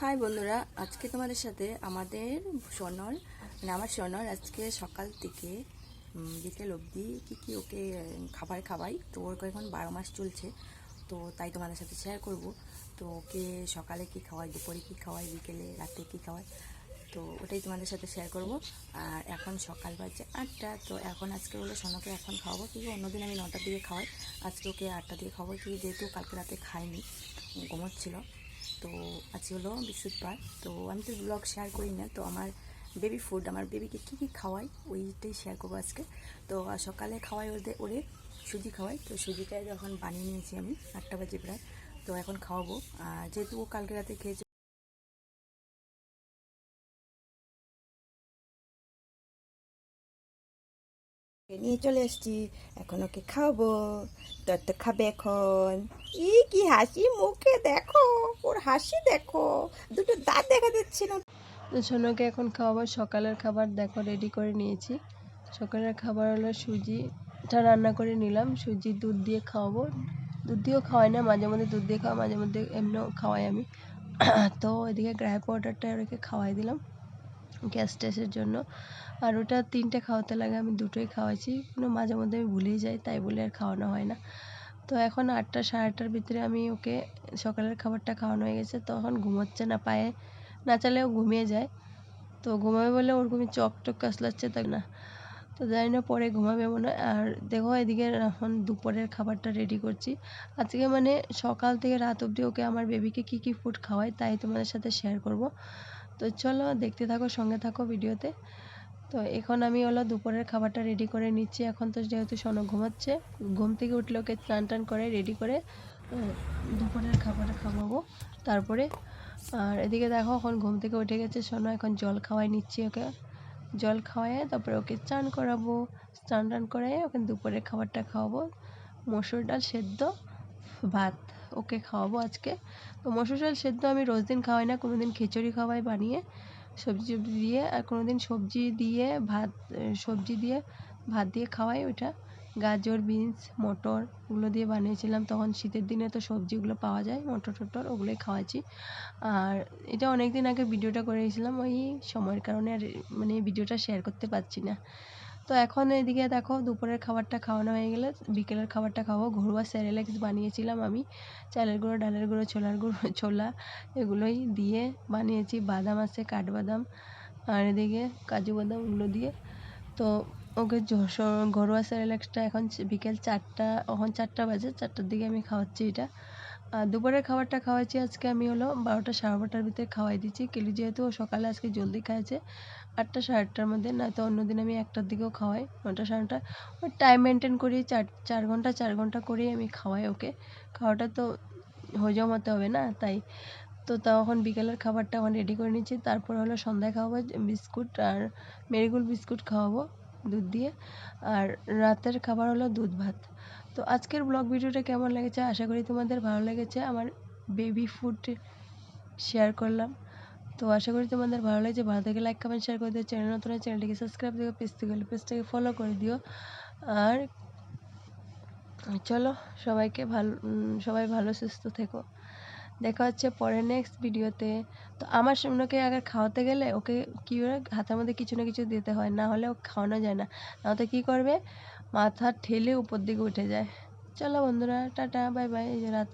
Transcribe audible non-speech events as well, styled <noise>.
High বন্ধুরা, আজকে তোমাদের সাথে আমাদের সোনর মানে আমার সোনর আজকে সকাল থেকে বিকেল অবধি কী কী ওকে খাবার খাওয়াই। তো ওর এখন বারো মাস চলছে, তো তাই তোমাদের সাথে শেয়ার করব। তো ওকে সকালে কী খাওয়াই, দুপুরে কী খাওয়াই, বিকেলে, রাতে কী খাওয়াই, তো ওটাই তোমাদের সাথে শেয়ার করব। আর এখন সকাল বাজে আটটা, তো এখন আজকে হলো সোনাকে এখন খাওয়াবো কিন্তু অন্যদিন আমি নটার দিকে খাওয়াই। আজকে ওকে আটটা দিয়ে খাওয়াবো, কিন্তু যেহেতু কালকে রাতে খাইনি, ঘুমোচ্ছিল, তো আজকে হলো বৃহস্পতিবার তো আমি তো ব্লগ শেয়ার করি না, তো আমার বেবি ফুড আমার বেবিকে কী কী খাওয়াই, ওইটাই শেয়ার করব আজকে। তো সকালে খাওয়াই ওদের, ওরে সুজি খাওয়াই। তো সুজিটা যখন বানিয়ে নিয়েছি আমি, আটটা বাজে প্রায়। তো এখন খাওয়াবো। আর যেহেতু ও কালকে রাতে খেয়েছে নিয়ে চলে এসেছি এখন ওকে খাওয়াবো। তোর তো খাবে এখন। ই কি হাসি মুখে দেখো, ওর হাসি দেখো। দুটো দাঁত দেখা যাচ্ছে না। তো সোনাকে এখন খাওয়াবো। সকালের খাবার দেখো রেডি করে নিয়েছি। সকালের খাবার হলো সুজিটা রান্না করে নিলাম। সুজি দুধ দিয়ে খাওয়াবো। দুধ দিয়েও খাওয়াই না, মাঝে মধ্যে দুধ দিয়ে খাওয়া, মাঝে মধ্যে এমনিও খাওয়াই আমি। তো এদিকে গ্রাই পাউডারটা ওকে খাওয়াই দিলাম। গ্যাস ট্যাসের জন্য। আর ওটা তিনটে খাওয়াতে লাগে, আমি দুটোই খাওয়াইছি। কোনো মাঝে মধ্যে আমি ভুলেই যাই, তাই বলে আর খাওয়ানো হয় না। তো এখন আটটা, সাড়ে আটটার ভিতরে আমি ওকে সকালের খাবারটা খাওয়ানো হয়ে গেছে। তখন ঘুমোচ্ছে না পায়ে, না চালেও ঘুমিয়ে যায়। তো ঘুমাবে বলে ওর চক টক কাসলাচ্ছে তাই না? তো জানি না পরে ঘুমাবে মনে হয়। আর দেখো এদিকে এখন দুপুরের খাবারটা রেডি করছি। আজকে মানে সকাল থেকে রাত অবধি ওকে আমার বেবিকে কী কী ফুড খাওয়াই, তাই তোমাদের সাথে শেয়ার করব। তো চলো দেখতে থাকো, সঙ্গে থাকো ভিডিওতে। তো এখন আমি হলো দুপুরের খাবারটা রেডি করে নিচ্ছি। এখন তো যেহেতু সোনো ঘুমাচ্ছে, ঘুম থেকে উঠলে ওকে স্নান টান করে রেডি করে দুপুরের খাবার খাওয়াবো। তারপরে, আর এদিকে দেখো এখন ঘুম থেকে উঠে গেছে সোনো এখন জল খাওয়াই নিচ্ছি ওকে। জল খাওয়াই তারপরে ওকে চান করাবো। স্নান টান করে ওকে দুপুরের খাবারটা খাওয়াবো। মসুর ডাল সেদ্ধ ভাত। ওকে খাওয়াবো আজকে। তো মসুর ডাল সেদ্ধ আমি রোজ দিন খাওয়াই না কোনো দিন খিচুড়ি খাওয়াই বানিয়ে, সবজি টবজি দিয়ে, আর কোনো দিন সবজি দিয়ে ভাত, সবজি দিয়ে ভাত দিয়ে খাওয়াই ওইটা। গাজর, বিনস, মটর ওগুলো দিয়ে বানিয়েছিলাম। তখন শীতের দিনে তো সবজিগুলো পাওয়া যায়, মটর টটর ওগুলোই খাওয়াচ্ছি আর এটা অনেক দিন আগে ভিডিওটা করেছিলাম, ওই সময়ের কারণে আর মানে ভিডিওটা শেয়ার করতে পারছি না। তো এখন এদিকে দেখো দুপুরের খাবারটা খাওয়ানো হয়ে গেলে, বিকেলের খাবারটা খাব। ঘরোয়া স্যারেলেক্স বানিয়েছিলাম আমি। চালের গুঁড়ো, ডালের গুঁড়ো, ছোলার গুঁড়ো, <laughs> ছোলা এগুলোই দিয়ে বানিয়েছি। বাদাম আছে, কাঠবাদাম আর এদিকে কাজু বাদাম ওগুলো দিয়ে। তো ওকে ঘরোয়া স্যারেলেক্সটা এখন বিকেল চারটা, এখন চারটা বাজে, চারটার দিকে আমি খাওয়াচ্ছি এটা। আর দুপুরের খাবারটা খাওয়াচ্ছি আজকে আমি হলো বারোটা সাড়ে বারোটার ভিতরে খাওয়াই দিচ্ছি। কেলি যেহেতু সকালে আজকে জলদি খাইছে আটটা সাড়ে আটটার মধ্যে, নয়তো অন্য দিন আমি একটার দিকেও খাওয়াই, নটা সাড়ে নটা। ওই টাইম মেনটেন করি, চার চার ঘণ্টা চার ঘণ্টা করেই আমি খাওয়াই ওকে। খাওয়াটা তো হজম হতে হবে না, তাই। তো তখন বিকেলের খাবারটা এখন রেডি করে নিচ্ছি। তারপর হলো সন্ধ্যায় খাওয়াবো বিস্কুট আর মেরিগোল বিস্কুট খাওয়াবো দুধ দিয়ে। আর রাতের খাবার হলো দুধ ভাত। তো আজকের ব্লগ ভিডিওটা কেমন লেগেছে? আশা করি তোমাদের ভালো লেগেছে। আমার বেবি ফুড শেয়ার করলাম। তো আশা করি তোমাদের ভালো লাগছে। ভালো থেকে লাইক কমেন্ট শেয়ার করে দিও। চ্যানেল নতুন চ্যানেলটিকে সাবস্ক্রাইব দিও। পেজ থেকে পেজটাকে ফলো করে দিও। আর চলো, সবাইকে ভালো সবাই ভালো, সুস্থ থেকো। দেখা হচ্ছে পরে নেক্সট ভিডিওতে তো আমার সামনেকে আগে খাওয়াতে গেলে ওকে কী করে হাতের মধ্যে কিছু না কিছু দিতে হয়। না হলে ও খাওয়ানো যায় না। না তো কী করবে? মাথা ঠেলে উপর দিকে উঠে যায়। চলো বন্ধুরা, টাটা বাই বাই রাত